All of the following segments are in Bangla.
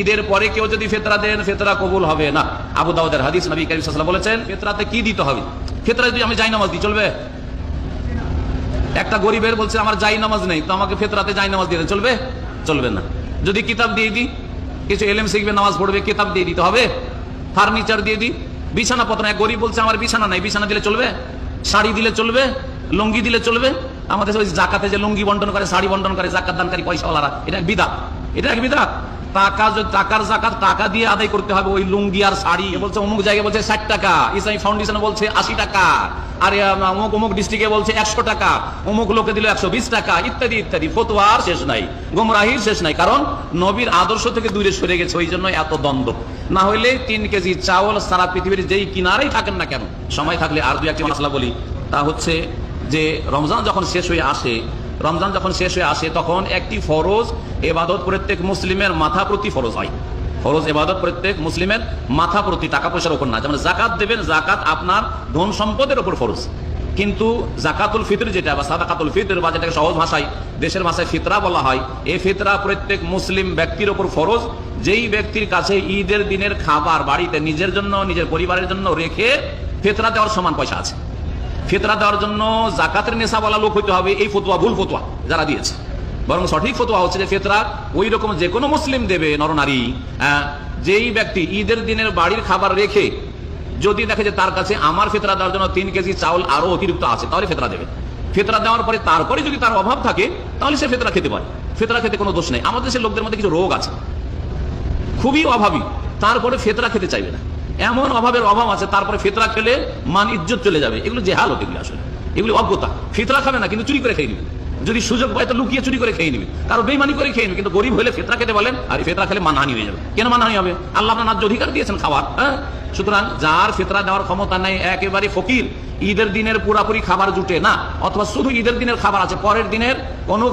ঈদের পরে কেউ যদি ফেতরা দেন, ফেতরা কবুল হবে না। আবু দাউদের হাদিস নবী করিম সাল্লাল্লাহু বলেছেন, ফেতরাতে কি দিতে হবে? ফেতরা যদি আমি যাই নামাজ দিই, চলবে? একটা গরিবের বলছে, আমার যাই নামাজ নেই, তো আমাকে ফেতরাতে যাই নামাজ দিয়ে চলবে? চলবে না। যদি কিতাব দিয়ে দিই, কিছু এলেম শিখবে, নামাজ পড়বে, কিতাব দিয়ে দিতে হবে। ফার্নিচার দিয়ে দিই, বিছানা পত্র, এক গরিব বলছে, আমার বিছানা নাই, বিছানা দিলে চলবে? শাড়ি দিলে চলবে? লুঙ্গি দিলে চলবে? আমাদের ওই জাকাতে যে লুঙ্গি বন্টন করে, শাড়ি বন্টন করে, জাকাত দানকারী পয়সাওয়ালারা, এটা এক বিদা এটা এক বিদা টাকা যদি টাকার জাকাত টাকা দিয়ে আদায় করতে হবে, ওই লুঙ্গি আর শাড়ি। বলছে অমুক জায়গায় বলছে ষাট টাকা, ইসলামী ফাউন্ডেশন বলছে আশি টাকা, আর অমুক অমুক ডিস্ট্রিক্টে বলছে একশো টাকা, অমুক লোকে দিল একশো বিশ টাকা, ইত্যাদি ইত্যাদি। ফতোয়ার শেষ নাই গোমরাহির শেষ নাই, কারণ নবীর আদর্শ থেকে দূরে সরে গেছে, ওই জন্য এত দ্বন্দ্ব। না হলে তিন কেজি চাউল সারা পৃথিবীর যেই কিনারেই থাকেন না কেন? সময় থাকলে আর দু একটি মশলা বলি। তা হচ্ছে যে রমজান যখন শেষ হয়ে আসে, রমজান যখন শেষ হয়ে আসে, তখন একটি ফরজ এবাদত প্রত্যেক মুসলিমের মাথা প্রতি ফরজ হয়। ফরজ এবাদত প্রত্যেক মুসলিমের মাথা প্রতি, টাকা পয়সার উপর না। যেমন জাকাত দেবেন জাকাত আপনার ধন সম্পদের উপর ফরজ। কিন্তু জাকাতুল ফিতর যেটা বা সাদাকাতুল ফিতর বা যেটাকে সহজ ভাষায় দেশের ভাষায় ফিতরা বলা হয় এই ফিতরা প্রত্যেক মুসলিম ব্যক্তির ওপর ফরজ। যেই ব্যক্তির কাছে ঈদের দিনের খাবার বাড়িতে নিজের জন্য, নিজের পরিবারের জন্য রেখে ফিতরা দেওয়ার সমান পয়সা আছে। ফিতরা দেওয়ার জন্য জাকাতের নেশা বলা লোক হইতে হবে, এই ফতুয়া ভুল ফতুয়া যারা দিয়েছে। বরং সঠিক ফতুয়া হচ্ছে যে ফেতরা ওই রকম যে কোনো মুসলিম দেবে নরনারী আহ, যেই ব্যক্তি ঈদের দিনের বাড়ির খাবার রেখে যদি দেখে যে তার কাছে আমার ফেতরা দেওয়ার জন্য তিন কেজি চাউল আরও অতিরিক্ত আছে তাহলে ফেতরা দেবে। ফেতরা দেওয়ার পরে তারপরে যদি তার অভাব থাকে তাহলে সে ফেতরা খেতে পারে। ফেতরা খেতে কোনো দোষ নেই। আমাদের দেশের লোকদের মধ্যে কিছু রোগ আছে। খুবই অভাবী। তারপরে ফেতরা খেতে চাইবে না। এমন অভাবের অভাব আছে তারপরে ফেতরা খেলে মান ইজ্জত চলে যাবে। এগুলো যে হালত এগুলো আসলে। এগুলি অজ্ঞতা। ফেতরা খাবে না কিন্তু চুরি করে খেয়ে নিবে। যদি সুযোগ পায় তো লুকিয়ে চুরি করে খেয়ে নিবে। কারও বেইমানি করে খেয়ে নিবে, কিন্তু গরিব হলে ফেতরা খেতে বলেন, আর ফেতরা খেলে মানহানি হয়ে যাবে। কেন মানহানি হবে? আল্লাহ আপনার ন্যায্য অধিকার দিয়েছেন খাবার হ্যাঁ? সুতরাং যার ফেতরা দেওয়ার ক্ষমতা নেই, একেবারে ফকির। ঈদের দিনের পুরাপুরি খাবার জুটে না, অথবা শুধু ঈদের দিনের খাবার আছে, পরের দিনের কোনো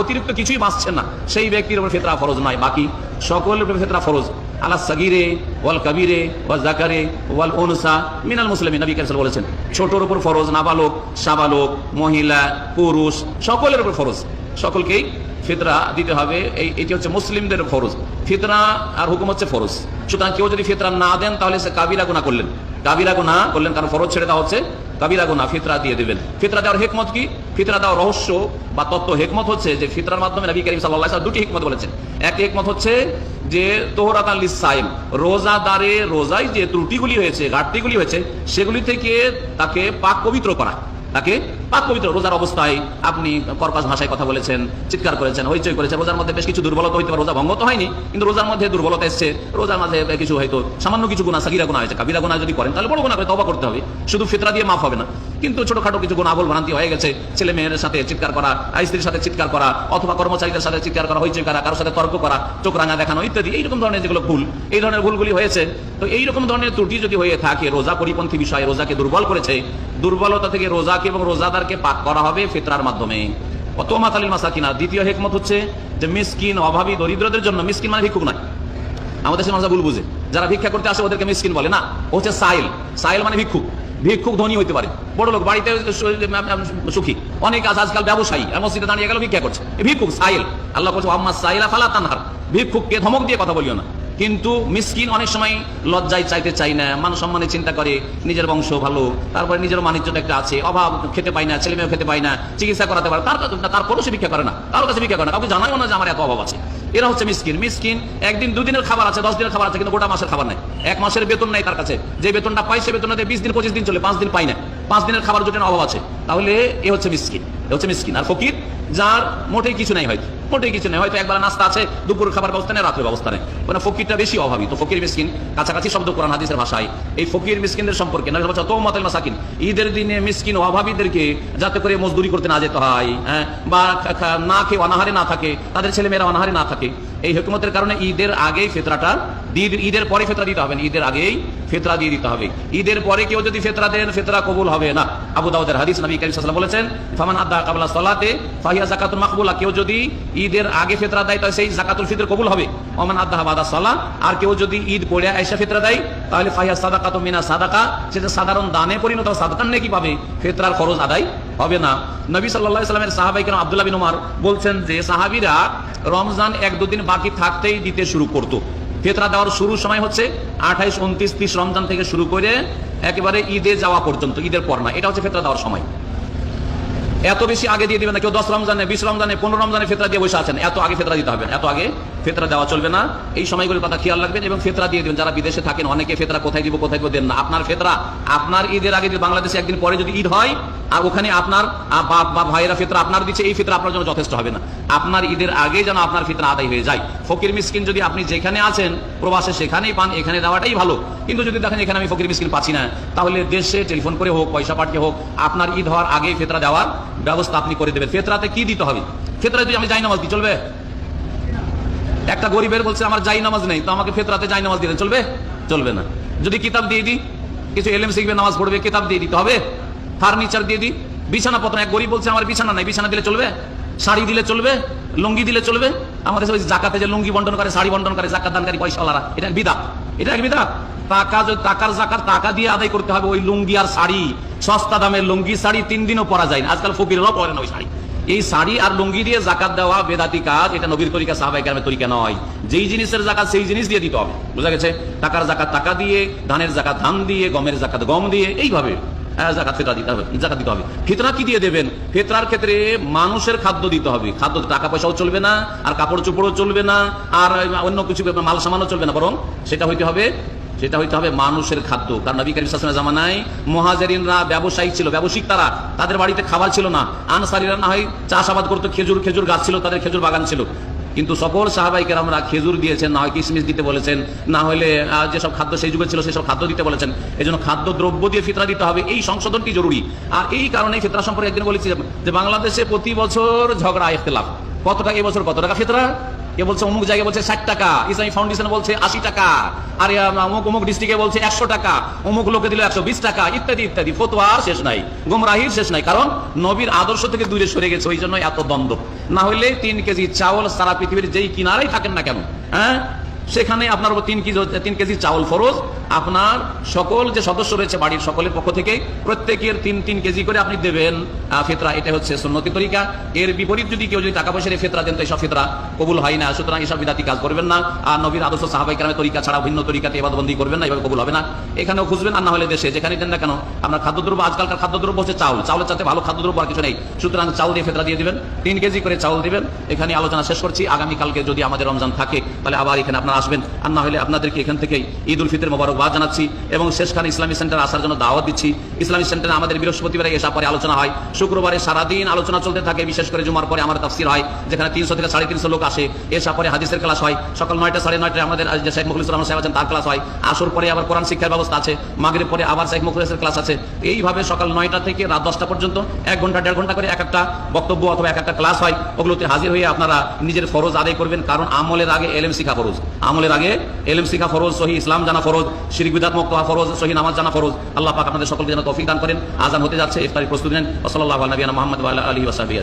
অতিরিক্ত কিছুই বাঁচছে না। সেই ব্যক্তির উপর ফেতরা ফরজ নয়, বাকি সকলের ফেতরা ফরজ। আলা সাগিরে, ওয়াল কাবিরে, ওয়াল জাকারে, ওয়াল অনুসা মিনাল মুসলিমিন। নবী কারিম বলেছেন, ছোটর উপর ফরজ নাবালক, সাবালক, মহিলা, পুরুষ, সকলের উপর ফরজ। সকলকেই ফিতরা দিতে হবে। এই, এটি হচ্ছে মুসলিমদের ফরজ। ফিতরা আর হুকুম হচ্ছে ফরজ। সুতরাং কেউ যদি ফিতরা না দেন, তাহলে সে কাবিরা গুনাহ করলেন। কাবিরা গুনাহ করলেন, কারণ ফরজ ছেড়ে দেওয়া হচ্ছে। কাবিরা গুনাহ ফিতরা দিয়ে দিবেন। ফিতরা দেওয়ার হেকমত কি? ফিতরা দেওয়ার রহস্য বা তত্ত্ব হেকমত হচ্ছে যে, ফিতরার মাধ্যমে নবী করিম ওয়াসাল্লাম দুটি হেকমত বলেছেন। একটি হেকমত হচ্ছে যে তোহরাত আলী সাইম রোজাদারে রোজায় যে ত্রুটিগুলি হয়েছে, ঘাটতিগুলি হয়েছে, সেগুলি থেকে তাকে পাক পবিত্র করা। তাকে পাক পবিত্র রোজার অবস্থায় আপনি কর্কশ ভাষায় কথা বলেছেন, চিৎকার করেছেন, হইচই করেছেন, রোজার মধ্যে বেশ কিছু দুর্বলতা হইতে পারে, রোজা ভঙ্গ তো হয়নি, কিন্তু রোজার মধ্যে দুর্বলতা এসছে, রোজার মাঝে কিছু হয়তো সামান্য কিছু গুণা সাকিরা গুণা হয়েছে, কাবিরা গুণা যদি করেন, তাহলে বড় গুণা করে তবা করতে হবে, শুধু ফিতরা দিয়ে মাফ হবে না, কিন্তু ছোটখাটো কিছু গুণ আবল ভ্রান্তি হয়ে গেছে, ছেলে মেয়ের সাথে চিৎকার করা, স্ত্রীর সাথে চিৎকার করা, অথবা কর্মচারীদের সাথে চিৎকার করা, হইচই করা, কারোর সাথে তর্ক করা, চোখ রাঙা দেখানো ইত্যাদি, এইরকম ধরনের যেগুলো ভুল, এই ধরনের ভুলগুলি হয়েছে, তো এইরকম ধরনের ত্রুটি যদি হয়ে থাকে রোজা পরিপন্থী বিষয়ে, রোজাকে দুর্বল করেছে, দুর্বলতা থেকে রোজাকে এবং রোজাদারকে পাক করা হবে ফিতরার মাধ্যমে। দ্বিতীয় হেকমত হচ্ছে যে মিসকিন অভাবী দরিদ্রদের জন্য মিসকিন মানে ভিক্ষুক নয়। আমাদের ভুল বুঝে, যারা ভিক্ষা করতে আসে ওদেরকে মিসকিন বলে। না হচ্ছে সাইল। সাইল মানে ভিক্ষুক। ভিক্ষুক ধনী হইতে পারে। বড় লোক, বাড়িতে সুখী। অনেক আজ আজকাল ব্যবসায়ী। মসজিদে দাঁড়িয়ে গেল, ভিক্ষা করছে। ভিক্ষুক, সাইল। আল্লাহ করছে আম্মা ধমক দিয়ে কথা বলিও না। কিন্তু মিসকিন অনেক সময় লজ্জায় চাইতে চাই না, মান সম্মানে চিন্তা করে, নিজের বংশ ভালো, তারপরে নিজের মানিজ্যটা একটা আছে, অভাব খেতে পাই না ছেলে মেয়ে খেতে পাই না, চিকিৎসা করাতে পারে, তার কাছে তারপরও সে ভিক্ষা করে না কারোর কাছে ভিক্ষা করে না, কাউকে জানাও না যে আমার এত অভাব আছে। এরা হচ্ছে মিসকিন। মিসকিন একদিন দুদিনের খাবার আছে, দশ দিনের খাবার আছে, কিন্তু গোটা মাসের খাবার নাই। এক মাসের বেতন নাই তার কাছে। যে বেতনটা পাই সে বেতনটা বিশ দিন, পঁচিশ দিন চলে, পাঁচ দিন পাই না। পাঁচ দিনের খাবার জন্য অভাব আছে। তাহলে এ হচ্ছে মিসকিন। এ হচ্ছে মিসকিন। আর ফকির, যার মোটেই কিছু নাই হয়তো। মোটেই কিছু নেই। হয়তো একবার নাস্তা আছে দুপুর খাবার ব্যবস্থা নেই রাত্রের ব্যবস্থা নেই। মানে ফকিরটা বেশি অভাবী। তো ফকির মিসকিন, কাছাকাছি শব্দ কোরআন হাদিসের ভাষায়। এই ফকির মিসকিনদের সম্পর্কে না বলছে মাসাকিন। ঈদের দিনে মিসকিন অভাবীদেরকে যাতে করে মজদুরি করতে না যেতে হয় হ্যাঁ বা না খেয়ে অনাহারে না থাকে, তাদের ছেলে মেয়েরা অনাহারে না থাকে। এই হেকুমতের কারণে ঈদের আগেই ফেতরাটা ঈদের পরে ফেতরা দিতে হবে না, ঈদের আগেই ফেতরা দিয়ে দিতে হবে। ঈদের পরে কেউ যদি ফেতরা দেন ফেতরা কবুল হবে না। আবু দাউদের হাদিস নবী করিম সাল্লাল্লাহু বলেছেন ফামান আদা কাবলা সালাতে ফাহিয়া যাকাতুল মাকবুলা। কেউ যদি ঈদের আগে ফেতরা দেয় তাহলে সেই যাকাতুল ফিতর কবুল হবে। ওমান আদা বাদা আর কেউ যদি ঈদ পড়ে আয়সা ফেতরা দেয় তাহলে ফাহিয়া সাদাকাতু মিনা সাদাকা। সেটা সাধারণ দানে পরিণত সাদাকান নাকি পাবে। ফেতরার খরচ আদায় হবে না। নবী আলাইহি সাল্লামের সাহাবাই কেন আব্দুল্লাহ বিন উমার বলছেন যে সাহাবীরা রমজান এক দুদিন বাকি থাকতেই দিতে শুরু করতো। ফেতরা দেওয়ার শুরু সময় হচ্ছে আঠাইশ, উনত্রিশ, ত্রিশ রমজান থেকে শুরু করে একেবারে ঈদে যাওয়া পর্যন্ত, ঈদের পর না, এটা হচ্ছে ফেতরা দেওয়ার সময়। এত বেশি আগে দিয়ে দিবেন না। কেউ দশ রমজানে, বিশ রমজানে, পনেরো রমজানে ফেতরা দিয়ে বসে আছেন। এত আগে ফেতরা দিতে হবে এত আগে ফেতরা দেওয়া চলবে না। এই সময়গুলোর কথা খেয়াল রাখবেন এবং ফেতরা দিয়ে দিবেন। যারা বিদেশে থাকেন, অনেকে ফেতরা কোথায় দিব, কোথায় দেন না। আপনার ফেতরা, আপনার ঈদের আগে যদি বাংলাদেশে একদিন পরে যদি ঈদ হয়, আর ওখানে আপনার বাপ, বা ভাইয়েরা ফেতরা আপনার দিচ্ছে, এই ফেতরা আপনার জন্য যথেষ্ট হবে না। আপনার ঈদের আগে যেন আপনার ফিতরা আদায় হয়ে যায়। ফকির মিসকিন যদি আপনি যেখানে আছেন, প্রবাসে সেখানেই পান, এখানে দেওয়াটাই ভালো। কিন্তু যদি দেখেন এখানে আমি ফকির মিসকিন পাচ্ছি না, তাহলে দেশে টেলিফোন করে হোক, পয়সা পাঠিয়ে হোক, আপনার ঈদ হওয়ার আগে ফেতরা দেওয়ার ব্যবস্থা আপনি করে দেবেন। ফেতরাতে কি দিতে হবে? ফেতরা যদি আমি যাই নামাজ দিই চলবে? একটা গরিবের বলছে, আমার যাই নামাজ নেই। তো আমাকে ফেতরাতে যাই নামাজ দিলে চলবে? চলবে না। যদি কিতাব দিয়ে দিই, কিছু এলএম শিখবে, নামাজ পড়বে, কিতাব দিয়ে দিতে হবে? ফার্নিচার দিয়ে দিই বিছানা পত্র এক গরিব বলছে, আমার বিছানা নাই, বিছানা দিলে চলবে? শাড়ি দিলে চলবে? লুঙ্গি দিলে চলবে? আমাদের সবাই জাকাতে যে লুঙ্গি বন্টন করে, শাড়ি বন্টন করে, জাকাত দানকারী পয়সাওয়ালারা, এটা বিদা এটা এক বিদা টাকা যদি টাকার জাকার টাকা দিয়ে আদায় করতে হবে, ওই লুঙ্গি আর শাড়ি। সস্তা দামের লুঙ্গি, শাড়ি তিন দিনও পরা যায় না। আজকাল ফকিররাও পরে না ওই শাড়ি। এই শাড়ি আর লুঙ্গি দিয়ে জাকাত দেওয়া বেদাতি কাজ, এটা নবীর তরিকা সাহাবাই গ্রামের তরিকা নয়। যেই জিনিসের জাকাত, সেই জিনিস দিয়ে দিতে হবে। বুঝা গেছে? টাকার জাকাত টাকা দিয়ে, ধানের জাকাত ধান দিয়ে, গমের জাকাত গম দিয়ে, এইভাবে। জাকাত ফেতরা দিতে হবে, জাকাত দিতে হবে। ফিতরা কি দিয়ে দেবেন? ফিতরার ক্ষেত্রে মানুষের খাদ্য দিতে হবে। খাদ্য টাকা পয়সাও চলবে না, আর কাপড় চোপড়ও চলবে না, আর অন্য কিছু মাল সামানও চলবে না, বরং সেটা হইতে হবে সেটা হইতে হবে মানুষের খাদ্য। কারণ নবী করিম আলাইহি জামানায় মুহাজিরিনরা, ব্যবসায়ী ছিল, ব্যবসায়িক তারা। তাদের বাড়িতে খাবার ছিল না। আনসারীরা না হয় চাষাবাদ করতো, খেজুর খেজুর গাছ ছিল, তাদের খেজুর বাগান ছিল। কিন্তু সকল সাহাবাই কেরামরা খেজুর দিয়েছেন, না হয় কিশমিশ দিতে বলেছেন, না হলে যেসব খাদ্য সেই যুগে ছিল, সেসব খাদ্য দিতে বলেছেন। এই জন্য খাদ্য দ্রব্য দিয়ে ফিতরা দিতে হবে। এই সংশোধনটি জরুরি। আর এই কারণে ফিতরা সম্পর্কে একদিন বলেছি যে বাংলাদেশে প্রতি বছর ঝগড়া, ইখতলাফ। কত টাকা এই বছর কত টাকা ফিতরা? এ বলছে অমুক জায়গায় বলছে ষাট টাকা, ইসলামী ফাউন্ডেশন বলছে আশি টাকা, আর অমুক অমুক ডিস্ট্রিক্টে বলছে একশো টাকা, অমুক লোকে দিল একশো বিশ টাকা, ইত্যাদি ইত্যাদি। ফতোয়ার শেষ নাই, গুমরাহির শেষ নাই, কারণ নবীর আদর্শ থেকে দূরে সরে গেছে, ওই জন্য এত দ্বন্দ্ব। না হলে তিন কেজি চাউল সারা পৃথিবীর যেই কিনারাই থাকেন না কেন হ্যাঁ? সেখানে আপনার তিন কেজি তিন কেজি চাউল ফরজ আপনার সকল যে সদস্য রয়েছে বাড়ির সকলের পক্ষ থেকে, প্রত্যেকের তিন তিন কেজি করে আপনি দেবেন ফিতরা। এটা হচ্ছে সুন্নতি তরিকা। এর বিপরীত যদি কেউ যদি টাকা পয়সা ফিতরা দেন, তো এইসব ফিতরা কবুল হয় না। সুতরাং এইসব বিদাতি কাজ করবেন না। আর নবীর আদর্শ সাহাবাই কালামের তরিকা ছাড়া ভিন্ন তরিকাতে এবাদবন্দি করবেন না, এভাবে কবুল হবে না। এখানেও খুঁজবেন, আর না হলে দেশে যেখানে দেন না কেন, আপনার খাদ্যদ্রব্য, আজকালকার খাদ্যদ্রব্য হচ্ছে চাউল। চাউলের সাথে ভালো খাদ্যদ্রব্য আর কিছু নেই। সুতরাং চাউল দিয়ে ফেতরা দিয়ে দিবেন। তিন কেজি করে চাউল দিবেন। এখানে আলোচনা শেষ করছি। আগামীকালকে যদি আমাদের রমজান থাকে, তাহলে আবার এখানে আপনারা আসবেন। আর না হলে আপনাদেরকে এখান থেকে ঈদ উল ফিতর মোবারকবাদ জানাচ্ছি এবং শেষখানে ইসলামী সেন্টার আসার জন্য দাওয়াত দিচ্ছি। ইসলামী সেন্টারে আমাদের বৃহস্পতিবারে এসা পরে আলোচনা হয়। শুক্রবারে সারাদিন আলোচনা চলতে থাকে, বিশেষ করে জুমার পরে আমার তাফসির হয়, যেখানে তিনশো থেকে সাড়ে তিনশো লোক আসে। এসা পরে হাদিসের ক্লাস হয়। সকাল নয়টা সাড়ে নয়টায় আমাদের যে শেখ মুখলিস রহমান সাহেব আছেন, তার ক্লাস হয়। আসর পরে আবার কোরআন শিক্ষার ব্যবস্থা আছে। মাগরের পরে আবার শেখ মুখলিসের ক্লাস আছে। এইভাবে সকাল নয়টা থেকে রাত দশটা পর্যন্ত এক ঘণ্টা, দেড় ঘণ্টা করে এক একটা বক্তব্য অথবা এক একটা ক্লাস হয়। ওগুলোতে হাজির হয়ে আপনারা নিজের ফরজ আদায় করবেন। কারণ আমলের আগে এলএম শিখা ফরজ। আমলের আগে এলএম শিখা ফরজ, সহি ইসলাম জানা ফরজ। শিরিক বিদাত মুক্ত হওয়া ফরজ, সহি নামাজ জানা ফরজ। আল্লাহ পাক আপনাদের সকলকে যেন তৌফিক দান করেন। আজান হতে যাচ্ছে, ইফতারি প্রস্তুতি নেন। সাল্লাল্লাহু আলাইহি ওয়া নবীনা মোহাম্মদ আলী ওসাফি